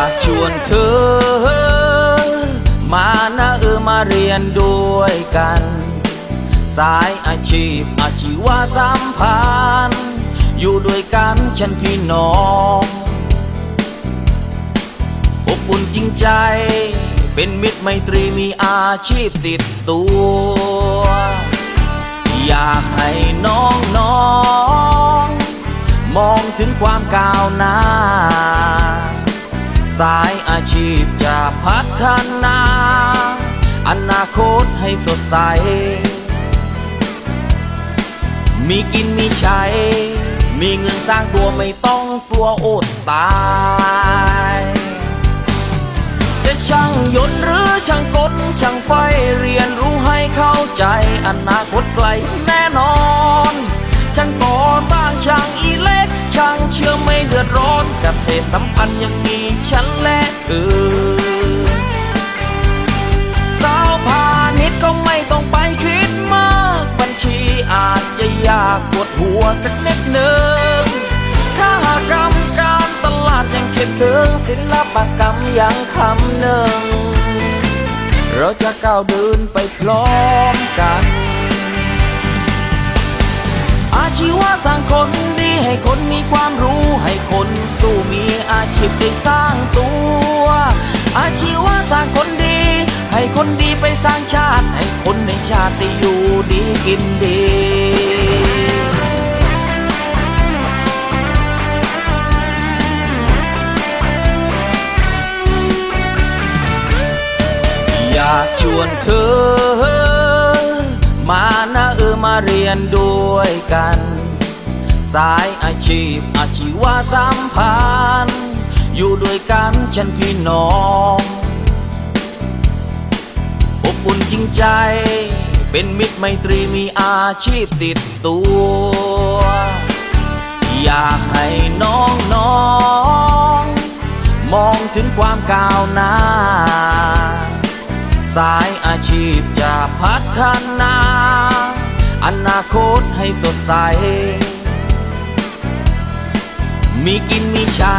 ากชวนเธอ มานะเออมาเรียนด้วยกัน สายอาชีพอาชีวะสัมพันธ์อยู่ด้วยกันฉันพี่น้องอบอุ่นจริงใจ เป็นมิตรไมตรีมีอาชีพติดตัว อยากให้น้องน้องๆมองถึงความก้าวหน้า สายอาชีพจะพัฒนา อนาคตให้สดใส มีกินมีใช้ มีเงินสร้างตัวไม่ต้องกลัวอดตาย จะช่างยนต์หรือช่างกลช่างไฟเรียนรู้ให้เข้าใจ อนาคตไกลแน่นอน ช่างก่อสร้างช่างอีเล็กช่างเชื่อไม่เดือดร้อน เกษตรสัมพันธ์ยังมีฉันและเธอ สาวพาณิชก็ไม่ต้องไปคิดมาก บัญชีอาจจะยากปวดหัวสักนิดหนึ่งข้ากรรมการตลาดยังคิดถึงศิลปกรรมยังคำหนึ่ง เราจะก้าวเดินไปพร้อมกันอาชีวะสร้างคนดีให้คนมีความรู้ให้คน อาชีพได้สร้างตัว อาชีวะสร้างคนดี ให้คนดีไปสร้างชาติ ให้คนในชาติได้อยู่ดีกินดีอยากชวนเธอ มานะเออมาเรียนด้วยกัน สายอาชีพอาชีวะสัมพันธ์ อยู่ด้วยกันฉันพี่น้องอบอุ่นจริงใจ เป็นมิตรไมตรีมีอาชีพติดตัว อยากให้น้องน้องๆมองถึงความก้าวหน้า สายอาชีพจะพัฒนา อนาคตให้สดใส มีกินมีใช้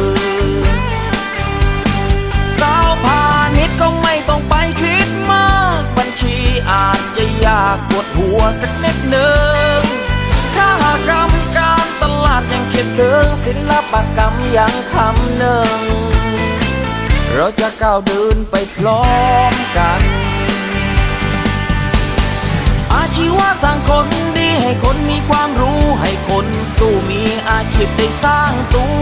หัวสักนิดหนึ่งข้ากรรมการตลาดยังคิดถึงศิลปกรรมยังคำหนึ่ง เราจะก้าวเดินไปพร้อมกัน อาชีวะสร้างคนดีให้คนมีความรู้ให้คนสู้มีอาชีพได้สร้างตัว